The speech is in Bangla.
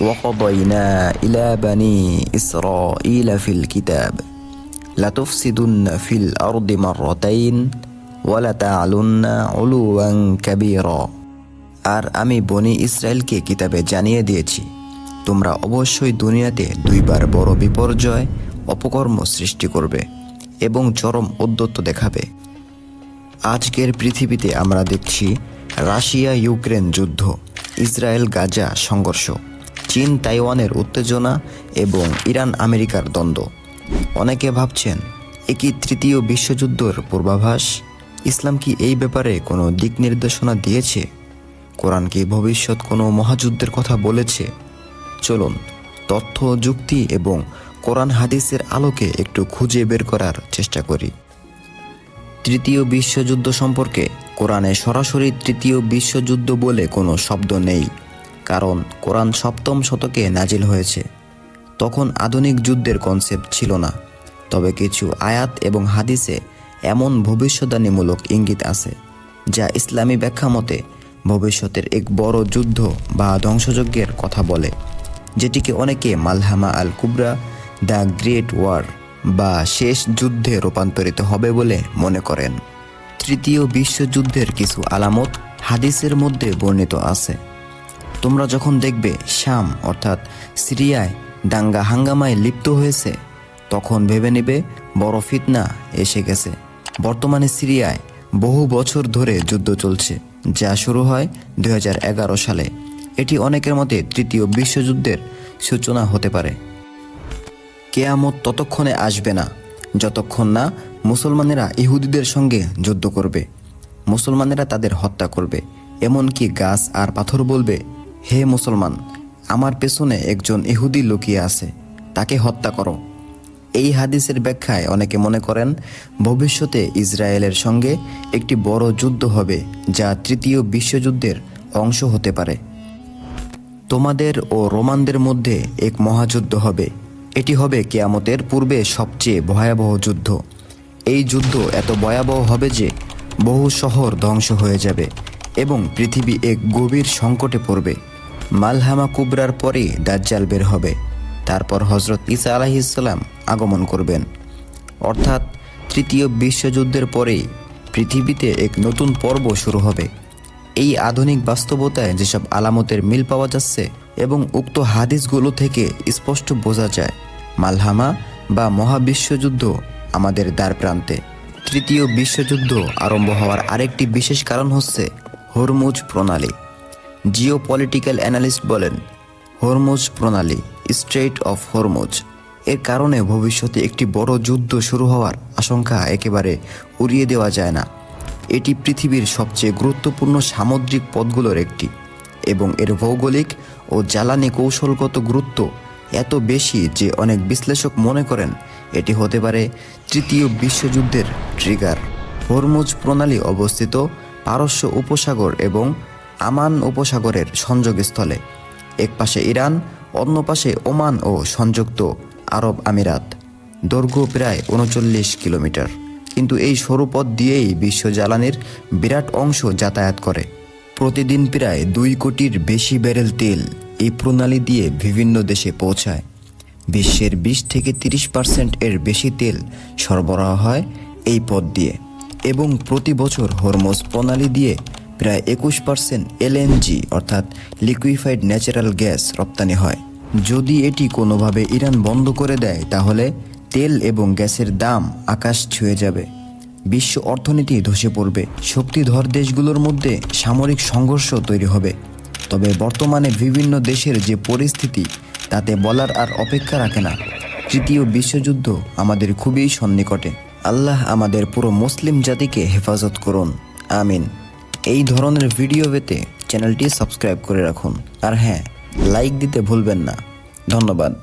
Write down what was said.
وقضينا إلى بني إسرائيل في الكتاب لتفسدن في الأرض مرتين ولتعلن علوا كبيرا আর আমি বনি ইসরায়েলকে কিতাবে জানিয়ে দিয়েছি তোমরা অবশ্যই দুনিয়াতে দুইবার বড় বিপর্যয় অপকর্ম সৃষ্টি করবে এবং চরম উদ্যত্ত দেখাবে আজকের পৃথিবীতে আমরা দেখছি রাশিয়া ইউক্রেন যুদ্ধ ইসরায়েল গাজা সংঘর্ষ চীন, তাইওয়ানের উত্তেজনা এবং ইরান, আমেরিকার দ্বন্দ্ব। অনেকে ভাবছেন, একই তৃতীয় বিশ্বযুদ্ধের পূর্বাভাস? ইসলাম কি এই ব্যাপারে কোনো দিক নির্দেশনা দিয়েছে? কোরআন কি ভবিষ্যৎ কোনো মহাযুদ্ধের কথা বলেছে? চলুন, তথ্য, যুক্তি এবং কোরআন হাদিসের আলোকে একটু খুঁজে বের করার চেষ্টা করি। তৃতীয় বিশ্বযুদ্ধ সম্পর্কে কোরআনে সরাসরি তৃতীয় বিশ্বযুদ্ধ বলে কোনো শব্দ নেই। কারণ কোরআন সপ্তম শতকে নাজিল হয়েছে। তখন আধুনিক যুদ্ধের কনসেপ্ট ছিল না, তবে কিছু আয়াত এবং হাদিসে এমন ভবিষ্যদ্বাণীমূলক ইঙ্গিত আছে, যা ইসলামী ব্যাখ্যা মতে ভবিষ্যতের এক বড় যুদ্ধ বা ধ্বংসযজ্ঞের কথা বলে, যেটিকে অনেকে মালহামা আল কুবরা দ্য গ্রেট ওয়ার বা শেষ যুদ্ধে রূপান্তরিত হবে বলে মনে করেন। তৃতীয় বিশ্বযুদ্ধের কিছু আলামত হাদিসের মধ্যে বর্ণিত আছে। তোমরা যখন দেখবে শাম অর্থাৎ সিরিয়ায় দাঙ্গা হাঙ্গামায় লিপ্ত হয়েছে, তখন ভেবে নেবে বড় ফিতনা এসে গেছে। বর্তমানে সিরিয়ায় বহু বছর ধরে যুদ্ধ চলছে, যা শুরু হয় দুই হাজার এগারো সালে। এটি অনেকের মতে তৃতীয় বিশ্বযুদ্ধের সূচনা হতে পারে। কেয়ামত ততক্ষণে আসবে না, যতক্ষণ না মুসলমানেরা ইহুদিদের সঙ্গে যুদ্ধ করবে। মুসলমানেরা তাদের হত্যা করবে, এমনকি গাছ আর পাথর বলবে হে মুসলমান, আমার পেছনে একজন ইহুদি লুকিয়ে আছে, তাকে হত্যা করো। এই হাদিসের ব্যাখ্যায় অনেকে মনে করেন, ভবিষ্যতে ইসরায়েলের সঙ্গে একটি বড় যুদ্ধ হবে, যা তৃতীয় বিশ্বযুদ্ধের অংশ হতে পারে। তোমাদের ও রোমানদের মধ্যে এক মহাযুদ্ধ হবে। এটি হবে কেয়ামতের পূর্বে সবচেয়ে ভয়াবহ যুদ্ধ। এই যুদ্ধ এত ভয়াবহ হবে যে বহু শহর ধ্বংস হয়ে যাবে এবং পৃথিবী এক গভীর সংকটে পড়বে। মালহামা কুবরার পরে দাজ্জাল বের হবে। তারপর হজরত ইসা আলাহিসাল্লাম আগমন করবেন। অর্থাৎ তৃতীয় বিশ্বযুদ্ধের পরেই পৃথিবীতে এক নতুন পর্ব শুরু হবে। এই আধুনিক বাস্তবতায় যেসব আলামতের মিল পাওয়া যাচ্ছে এবং উক্ত হাদিসগুলো থেকে স্পষ্ট বোঝা যায়, মালহামা বা মহাবিশ্বযুদ্ধ আমাদের দ্বার প্রান্তে। তৃতীয় বিশ্বযুদ্ধ আরম্ভ হওয়ার আরেকটি বিশেষ কারণ হচ্ছে হরমুজ প্রণালী। জিও পলিটিক্যাল অ্যানালিস্ট বলেন, হরমুজ প্রণালী স্ট্রেট অফ হরমুজ, এর কারণে ভবিষ্যতে একটি বড় যুদ্ধ শুরু হওয়ার আশঙ্কা একেবারে উড়িয়ে দেওয়া যায় না। এটি পৃথিবীর সবচেয়ে গুরুত্বপূর্ণ সামুদ্রিক পথগুলোর একটি এবং এর ভৌগোলিক ও জ্বালানি কৌশলগত গুরুত্ব এত বেশি যে অনেক বিশ্লেষক মনে করেন এটি হতে পারে তৃতীয় বিশ্বযুদ্ধের ট্রিগার। হরমুজ প্রণালী অবস্থিত পারস্য উপসাগর এবং আমান উপসাগরের সংযোগস্থলে। এক পাশে ইরান, অন্য পাশে ওমান ও সংযুক্ত আরব আমিরাত। দৈর্ঘ্য প্রায় উনচল্লিশ কিলোমিটার। কিন্তু এই সরু পথ দিয়েই বিশ্ব জ্বালানির বিরাট অংশ যাতায়াত করে। প্রতিদিন প্রায় দুই কোটির বেশি ব্যারেল তেল এই প্রণালী দিয়ে বিভিন্ন দেশে পৌঁছায়। বিশ্বের বিশ থেকে তিরিশ পার্সেন্ট এর বেশি তেল সরবরাহ হয় এই পথ দিয়ে। এবং প্রতি বছর হরমোজ প্রণালী দিয়ে প্রায় একুশ পার্সেন্ট এলএনজি অর্থাৎ লিকুইফাইড ন্যাচারাল গ্যাস রপ্তানি হয়। যদি এটি কোনোভাবে ইরান বন্ধ করে দেয়, তাহলে তেল এবং গ্যাসের দাম আকাশ ছুঁয়ে যাবে। বিশ্ব অর্থনীতি ধসে পড়বে। শক্তিধর দেশগুলোর মধ্যে সামরিক সংঘর্ষ তৈরি হবে। তবে বর্তমানে বিভিন্ন দেশের যে পরিস্থিতি, তাতে বলার আর অপেক্ষা রাখে না। তৃতীয় বিশ্বযুদ্ধ আমাদের খুবই সন্নিকটে। আল্লাহ আমাদের পুরো মুসলিম জাতিকে হেফাজত করুন। আমিন। এই ধরনের ভিডিও পেতে চ্যানেলটি সাবস্ক্রাইব করে রাখুন। আর হ্যাঁ লাইক দিতে ভুলবেন না। ধন্যবাদ।